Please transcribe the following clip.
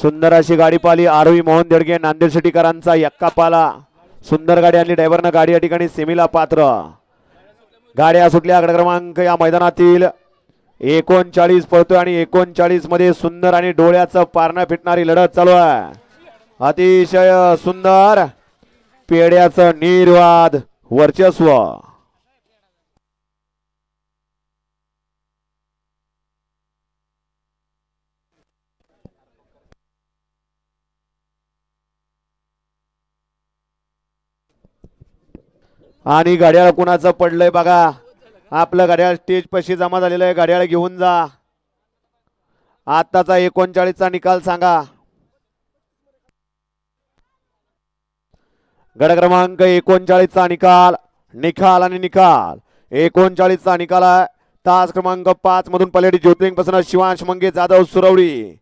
सुंदर अशी गाडी पाली आरवी मोहन देडगे नांदेड सिटीकरांचा यक्का पाला. सुंदर गाडी आणली. ड्रायव्हरनं गाडी या ठिकाणी सेमीला पात्र. गाड्या सुटल्या. गट क्रमांक या मैदानातील एकोणचाळीस पळतोय आणि एकोणचाळीसमध्ये सुंदर आणि डोळ्याचं पारणं फिटणारी लढत चालू आहे. अतिशय सुंदर. पेड्याचं निर्वाद वर्चस्व. आणि घड्याळ कुणाचं पडलंय बघा. आपलं घड्याळ स्टेज पशी जमा झालेलं आहे. घड्याळ घेऊन जा. आताचा एकोणचाळीसचा निकाल सांगा. गड क्रमांक एकोणचाळीसचा निकाल. निकाल आणि निकाल. एकोणचाळीसचा निकाल आहे. तास क्रमांक पाच मधून पलेडी ज्योतिर्लिंगपासून शिवांश मंगे जाधव सुरवडी.